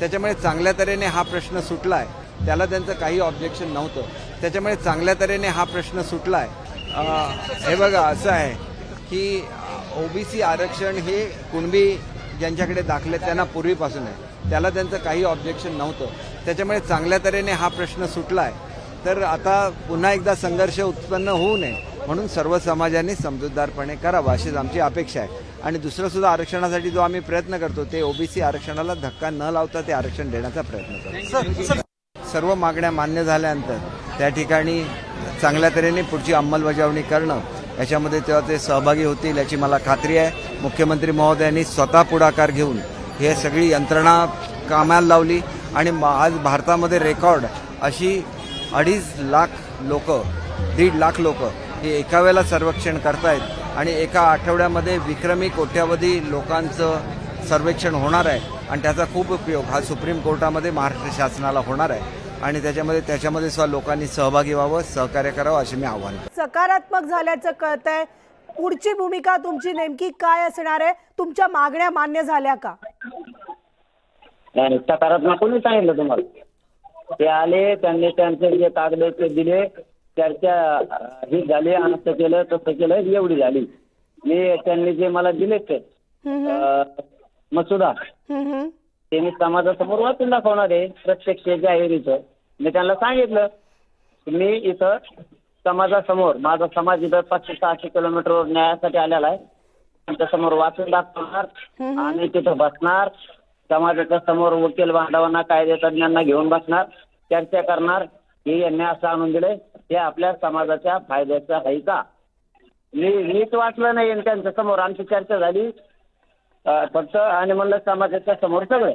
त्याच्यामुळे चांगल्या तऱ्हेने हा प्रश्न सुटला आहे त्याला त्यांचं काही ऑब्जेक्शन नव्हतं. त्याच्यामुळे चांगल्या तऱ्हेने हा प्रश्न सुटला आहे हे बघा असं आहे की ओबीसी आरक्षण हे कुणबी ज्यांच्याकडे दाखले त्यांना पूर्वीपासून आहे. त्याला त्यांचं काही ऑब्जेक्शन नव्हतं. त्याच्यामुळे चांगल्या तऱ्हेने हा प्रश्न सुटला आहे तर आता पुन्हा एकदा संघर्ष उत्पन्न होऊ नये म्हणून सर्व समाजाने समजूतदारपणे करावा अशीच आमची अपेक्षा आहे. आणि दुसरं सुद्धा आरक्षणासाठी जो आम्ही प्रयत्न करतो ते ओबीसी आरक्षणाला धक्का न लावता ते आरक्षण देण्याचा प्रयत्न करतो. सर्व मागण्या मान्य झाल्यानंतर त्या ठिकाणी चांगल्या तऱ्हेने पुढची अंमलबजावणी करणं याच्यामध्ये तेव्हा ते सहभागी होतील याची मला खात्री आहे. मुख्यमंत्री महोदयांनी स्वतः पुढाकार घेऊन हे सगळी यंत्रणा कामाला लावली आणि म- आज भारतामध्ये रेकॉर्ड अशी अडीच लाख लोक दीड लाख लोक हे एका वेळेला सर्वेक्षण करतायत. आणि एका आठवड्यामध्ये विक्रमी कोट्यावधी लोकांचं सर्वेक्षण होणार आहे आणि त्याचा खूप उपयोग हा सुप्रीम कोर्टामध्ये महाराष्ट्र शासनाला होणार आहे. आणि त्याच्यामध्ये त्याच्यामध्ये सुद्धा लोकांनी सहभागी व्हावं सहकार्य करावं असे मी आव्हान करतो. सकारात्मक झाल्याचं कळतंय. पुढची भूमिका तुमची नेमकी काय असणार आहे? तुमच्या मागण्या मान्य झाल्या का? नाही सकारात्मक कोणी सांगितलं तुम्हाला? ते आले त्यांनी त्यांचे जे कागद ते दिले चर्चा ही झाली असं केलं तसं केलं एवढी झाली. मी त्यांनी जे मला दिले ते मसुदा. ते मी समाजासमोर वाचून दाखवणार आहे प्रत्यक्ष जाहीर इथं मी त्यांना सांगितलं मी इथं समाजासमोर माझा समाज इथं पाचशे सहाशे किलोमीटरवर न्यायासाठी आलेला आहे. त्यांच्यासमोर वाचून दाखवणार आणि तिथं बसणार. समाजाच्या समोर वकील बांधवांना कायदे तज्ञांना घेऊन बसणार. चर्चा करणार. हे यांनी असं आणून दिलंय. हे आपल्या समाजाच्या फायद्याचं आहे का? मी नीट वाचलं नाही त्यांच्यासमोर आमची चर्चा झाली. फक्त आणि म्हणलं समाजाच्या समोर सगळं.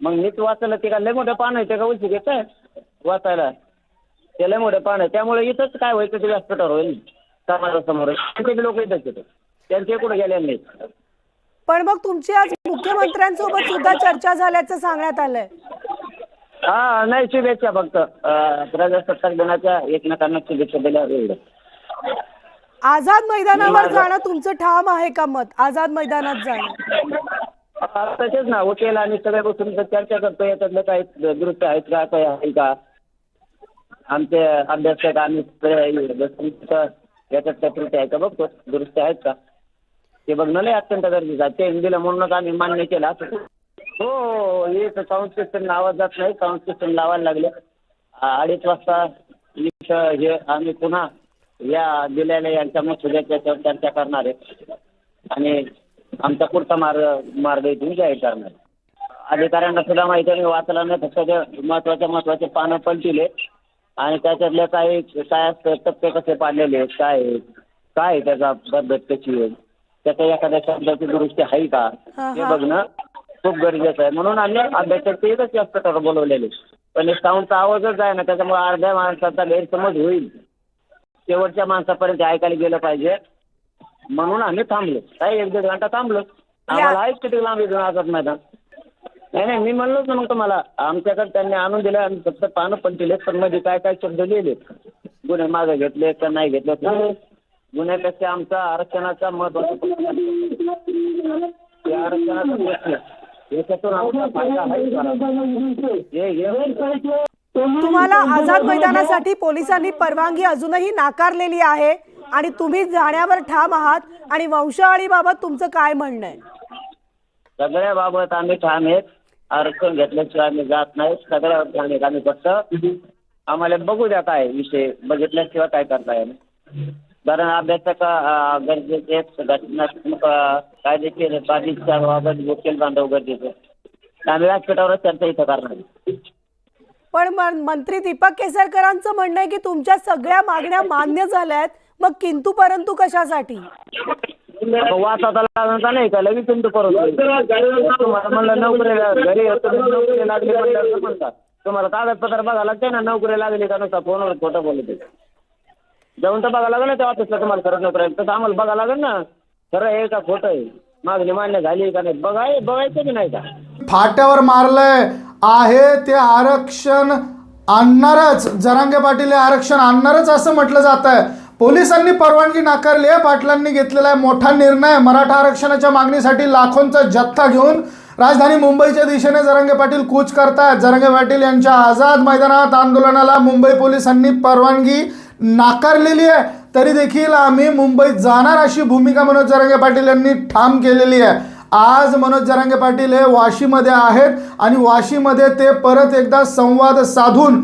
मग नीट वाचलं ते का लय मोठं पान आहे ते का उशी घेत वाचायला. ते लय मोठं पान आहे. त्यामुळे इथंच काय व्हायचं ते व्यासपीठावर होईल. समाजासमोर लोक इथंच येतात त्यांचे कुठे गेले नाहीत? पण मग तुमची आज मुख्यमंत्र्यांसोबत सुद्धा चर्चा झाल्याचं सांगण्यात आलंय. हा नाही शुभेच्छा फक्त. प्रजासत्ताक दिनाच्या एकमेकांना शुभेच्छा दिल्या एवढं. आझाद मैदानावर जाणं तुमचं ठाम आहे का मत? आझाद मैदानात जाणं. हा, तसेच ना वकील आणि सगळे बसून इथं चर्चा करतो याच्यातलं काही दुरुस्त आहेत का काही आहे का? आमचे अभ्यासक आम्ही सगळे याच्यात काही त्रुटी आहे का? बघतो दुरुस्ती आहेत का? ते बघणं लय अत्यंत गरजेचं आहे. ते दिलं म्हणूनच आम्ही मान्य केलं. असं हो हो हे साऊंड सिस्टम आवाज जात नाही. साऊंड सिस्टम लावायला लागले. अडीच वाजता इथं हे आम्ही पुन्हा या दिलेल्या यांच्या मसुद्याच्या चर्चा करणार आहे आणि आमचा पुढचा मार्ग मार्ग इथून जाहीर करणार अधिकाऱ्यांना सुद्धा माहिती आहे मी वाचला नाही फक्त ते महत्त्वाचे महत्त्वाचे पानं पलटिले आणि त्याच्यातले काही काय असतं टप्पे कसे पाडलेले आहेत काय आहेत, काय आहे त्याचा पद्धत कशी आहे? त्याच्या एखाद्या शब्दाची दुरुस्ती आहे का? हा. बघणं खूप गरजेचं आहे. म्हणून आम्ही अभ्यासाचे एकच व्यासपीठावर बोलवलेले पण हे साऊंडचा आवाजच आहे ना त्याच्यामुळे अर्ध्या माणसाचा गैरसमज होईल. शेवटच्या माणसापर्यंत ऐकायला गेलं पाहिजे. म्हणून आम्ही थांबलो. काही एक दीड घंटा थांबलो. आम्हाला आहेच किती लांब इथून आझाद मैदान? नाही नाही मी म्हणलोच ना मग तुम्हाला आमच्याकडे त्यांनी आणून दिलं आम्ही फक्त पानं पण दिले पण मध्ये काय काय शब्द लिहिले गुन्हे मागे घेतले का नाही घेतले गुन्ह्यापेक्षा आमचा आरक्षणाचा महत्त्वाचा आरक्षणाचा प्रश्न तुम्हाला आझाद मैदानासाठी पोलिसांनी परवानगी अजूनही नाकारलेली आहे आणि तुम्ही जाण्यावर ठाम आहात. आणि वंशावळीबाबत तुमचं काय म्हणणं आहे? सगळ्या बाबत आम्ही ठाम आहेत. आरक्षण घेतल्याशिवाय आम्ही जात नाही. सगळ्या ठाम आहेत आम्ही फक्त. आम्हाला बघू द्या काय विषय. बघितल्याशिवाय काय करता येईल. कारण अभ्यासक गरजेचे घटनात्मक कायदेशीर बाबीच्या बाबत वकील बांधव गरजेचे. आम्ही व्यासपीठावरच चर्चा इथं करणार. पण मंत्री दीपक केसरकरांचं म्हणणं आहे की तुमच्या सगळ्या मागण्या मान्य झाल्या आहेत मग किंतु परंतु कशासाठी नाही का लगेच परत म्हणलं घरी नोकरी लागली तुम्हाला कागदपत्र बघायला लागते ना नोकरी लागली का नुसता फोनवर खोटं बोलत. जाऊन तर बघा लागेल ना त्या ऑफिसला तुम्हाला खरंच नोकरी तसं आम्हाला बघा लागेल ना. खरं आहे का खोटं आहे? मागणी मान्य झाली का नाही? बघाय बघायचं की नाही का? फाट्यावर मारलंय आहे ते आरक्षण आणणारच. जरांगे पाटील हे आरक्षण आणणारच असं म्हटलं जात आहे. पोलिसांनी परवानगी नाकारली आहे. पाटलांनी घेतलेला आहे मोठा निर्णय. मराठा आरक्षणाच्या मागणीसाठी लाखोंचा जत्था घेऊन राजधानी मुंबईच्या दिशेने जरांगे पाटील कूच करतायत. जरांगे पाटील यांच्या आझाद मैदानात आंदोलनाला मुंबई पोलिसांनी परवानगी नाकारलेली आहे. तरी देखील आम्ही मुंबईत जाणार अशी भूमिका मनोज जरांगे पाटील यांनी ठाम केलेली आहे. आज मनोज जरांगे पाटील हे वाशीमध्ये आहेत आणि वाशीमध्ये ते परत एकदा संवाद साधून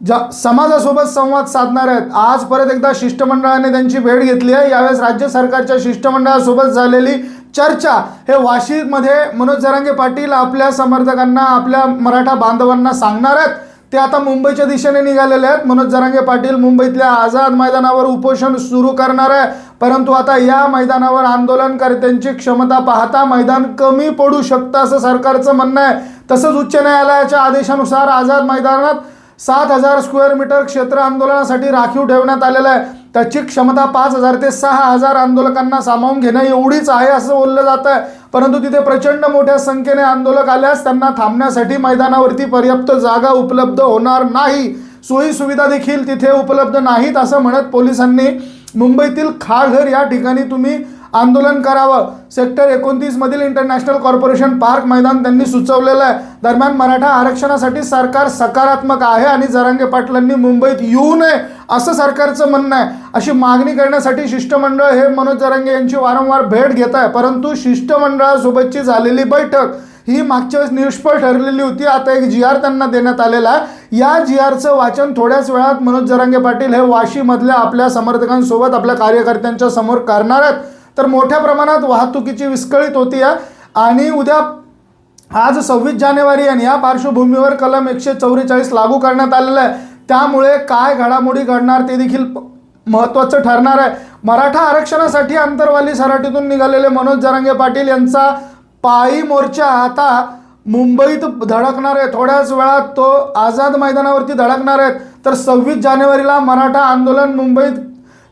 ज्या समाजासोबत संवाद साधणार आहेत. आज परत एकदा शिष्टमंडळाने त्यांची भेट घेतली आहे. यावेळेस राज्य सरकारच्या शिष्टमंडळासोबत झालेली चर्चा हे वाशीमध्ये मनोज जरांगे पाटील आपल्या समर्थकांना आपल्या मराठा बांधवांना सांगणार आहेत. ते आता मुंबईच्या दिशेने निघालेले आहेत. मनोज जरांगे पाटील मुंबईतल्या आझाद मैदानावर उपोषण सुरू करणार आहे. परंतु आता या मैदानावर आंदोलनकर्त्यांची क्षमता पाहता मैदान कमी पडू शकतं असं सरकारचं म्हणणं आहे. तसंच उच्च न्यायालयाच्या आदेशानुसार आझाद मैदानात सात हजार स्क्वेअर मीटर क्षेत्र आंदोलनासाठी राखीव ठेवण्यात आलेलं आहे. त्याची क्षमता पाच हजार ते सहा हजार आंदोलकांना सामावून घेणं एवढीच आहे असं बोललं जात आहे. परंतु तिथे प्रचंड मोठ्या संख्येने आंदोलक आल्यास त्यांना थांबण्यासाठी मैदानावरती पर्याप्त जागा उपलब्ध होणार नाही. सोयी सुविधा देखील तिथे उपलब्ध नाहीत असं म्हणत पोलिसांनी मुंबईतील खाघर या ठिकाणी तुम्ही आंदोलन करावं. सेक्टर एकोणतीस मधील इंटरनॅशनल कॉर्पोरेशन पार्क मैदान त्यांनी सुचवलेलं आहे. दरम्यान मराठा आरक्षणासाठी सरकार सकारात्मक आहे आणि जरांगे पाटलांनी मुंबईत येऊ नये असं सरकारचं म्हणणं आहे. अशी मागणी करण्यासाठी शिष्टमंडळ हे मनोज जरांगे यांची वारंवार भेट घेत आहे. परंतु शिष्टमंडळासोबतची झालेली बैठक ही मागच्या वेळेस निष्फळ ठरलेली होती. आता एक जी आर त्यांना देण्यात आलेला आहे. या जी आरचं वाचन थोड्याच वेळात मनोज जरांगे पाटील हे वाशीमधल्या आपल्या समर्थकांसोबत आपल्या कार्यकर्त्यांच्या समोर करणार आहेत. तर मोठ्या प्रमाणात वाहतुकीची विस्कळीत होती आहे आणि उद्या आज सव्वीस जानेवारी आणि या पार्श्वभूमीवर कलम एकशे चौवेचाळीस लागू करण्यात आलेलं आहे. त्यामुळे काय घडामोडी घडणार ते देखील महत्त्वाचं ठरणार आहे. मराठा आरक्षणासाठी अंतरवाली सराटीतून निघालेले मनोज जरांगे पाटील यांचा पायी मोर्चा आता मुंबईत धडकणार आहे. थोड्याच वेळात तो आझाद मैदानावरती धडकणार आहेत. तर सव्वीस जानेवारीला मराठा आंदोलन मुंबईत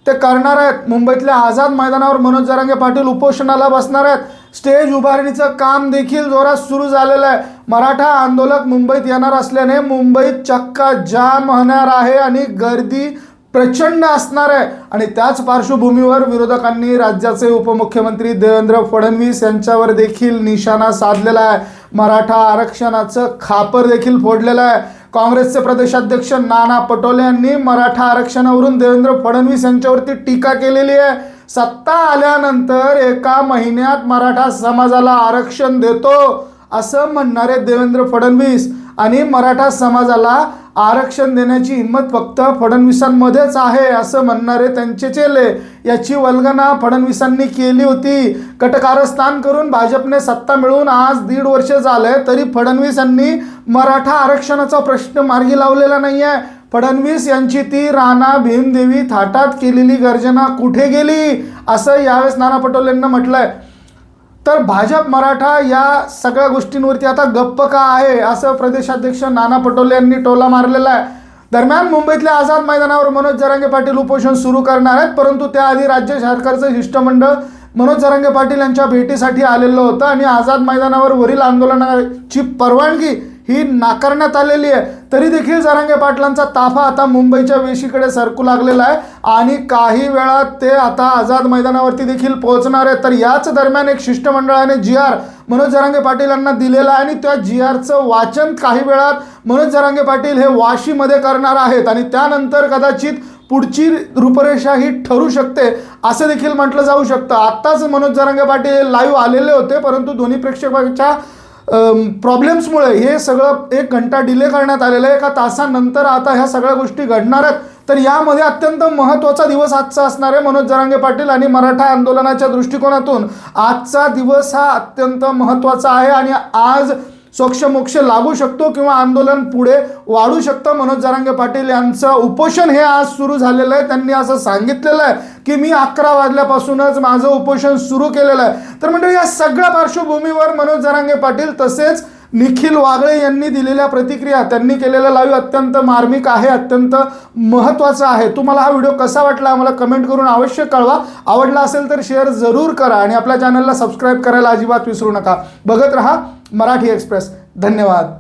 ते करणार आहेत. मुंबईतल्या आझाद मैदानावर मनोज जरांगे पाटील उपोषणाला बसणार आहेत. स्टेज उभारणीचं काम देखील जोरात सुरू झालेलं आहे. मराठा आंदोलक मुंबईत येणार असल्याने मुंबईत चक्का जाम होणार आहे आणि गर्दी प्रचंड असणार आहे. आणि त्याच पार्श्वभूमीवर विरोधकांनी राज्याचे उपमुख्यमंत्री देवेंद्र फडणवीस यांच्यावर देखील निशाणा साधलेला आहे. मराठा आरक्षणाचं खापर देखील फोडलेलं आहे. काँग्रेसचे प्रदेशाध्यक्ष नाना पटोले यांनी मराठा आरक्षणावरून देवेंद्र फडणवीस यांच्यावरती टीका केलेली आहे. सत्ता आल्यानंतर एका महिन्यात मराठा समाजाला आरक्षण देतो असं म्हणणारे देवेंद्र फडणवीस. आणि मराठा समाजाला आरक्षण देण्याची हिंमत फक्त फडणवीसांमध्येच आहे असं म्हणणारे त्यांचे चेले. याची वल्गना फडणवीसांनी केली होती. कटकारस्थान करून भाजपने सत्ता मिळवून आज दीड वर्ष झालंय तरी फडणवीस यांनी मराठा आरक्षणाचा प्रश्न मार्गी लावलेला नाही आहे फडणवीस यांची ती राणा भीमदेवी थाटात केलेली गर्जना कुठे गेली? असं यावेळेस नाना पटोलेंना म्हटलंय. तर भाजप मराठा या सगळ्या गोष्टींवरती आता गप्प का आहे असं प्रदेशाध्यक्ष नाना पटोले यांनी टोला मारलेला आहे. दरम्यान मुंबईतल्या आझाद मैदानावर मनोज जरांगे पाटील उपोषण सुरू करणार आहेत परंतु त्याआधी राज्य सरकारचं शिष्टमंडळ मनोज जरांगे पाटील यांच्या भेटीसाठी आलेलं होतं आणि आझाद मैदानावर वरील आंदोलनाची परवानगी ही नाकारण्यात आलेली आहे. तरी देखील जरांगे पाटलांचा ताफा आता मुंबईच्या वेशीकडे सरकू लागलेला आहे. आणि काही वेळात ते आता आझाद मैदानावरती देखील पोहोचणार आहे तर याच दरम्यान एक शिष्टमंडळाने जी आर मनोज जरांगे पाटील यांना दिलेला आहे. आणि त्या जी आरचं वाचन काही वेळात मनोज जरांगे पाटील हे वाशीमध्ये करणार आहेत. आणि त्यानंतर कदाचित पुढची रूपरेषा ही ठरू शकते असं देखील म्हटलं जाऊ शकतं. आत्ताच मनोज जरांगे पाटील लाईव्ह आलेले होते परंतु दोन्ही प्रेक्षकांच्या प्रॉब्लेम्समुळे हे सगळं एक घंटा डिले करण्यात आलेलं आहे. एका तासानंतर आता ह्या सगळ्या गोष्टी घडणार आहेत. तर यामध्ये अत्यंत महत्त्वाचा दिवस आजचा असणार आहे मनोज जरांगे पाटील आणि मराठा आंदोलनाच्या दृष्टिकोनातून. आजचा दिवस हा अत्यंत महत्त्वाचा आहे आणि आज सोक्ष मोक्ष लागू शकतो किंवा आंदोलन पुढे वाढू शकतं. मनोज जरांगे पाटील यांचं उपोषण हे आज सुरू झालेलं आहे. त्यांनी असं सांगितलेलं आहे की मी अकरा वाजल्यापासूनच माझं उपोषण सुरू केलेलं आहे. तर म्हणजे या सगळ्या पार्श्वभूमीवर मनोज जरांगे पाटील तसेच निखिल वागळे यांनी दिलेल्या प्रतिक्रिया त्यांनी केलेला लाईव्ह अत्यंत मार्मिक आहे अत्यंत महत्त्वाचा आहे. तुम्हाला हा व्हिडिओ कसा वाटला आम्हाला कमेंट करून अवश्य कळवा. आवडला असेल तर शेअर जरूर करा आणि आपल्या चॅनलला सबस्क्राईब करायला अजिबात विसरू नका. बघत रहा मराठी एक्सप्रेस धन्यवाद.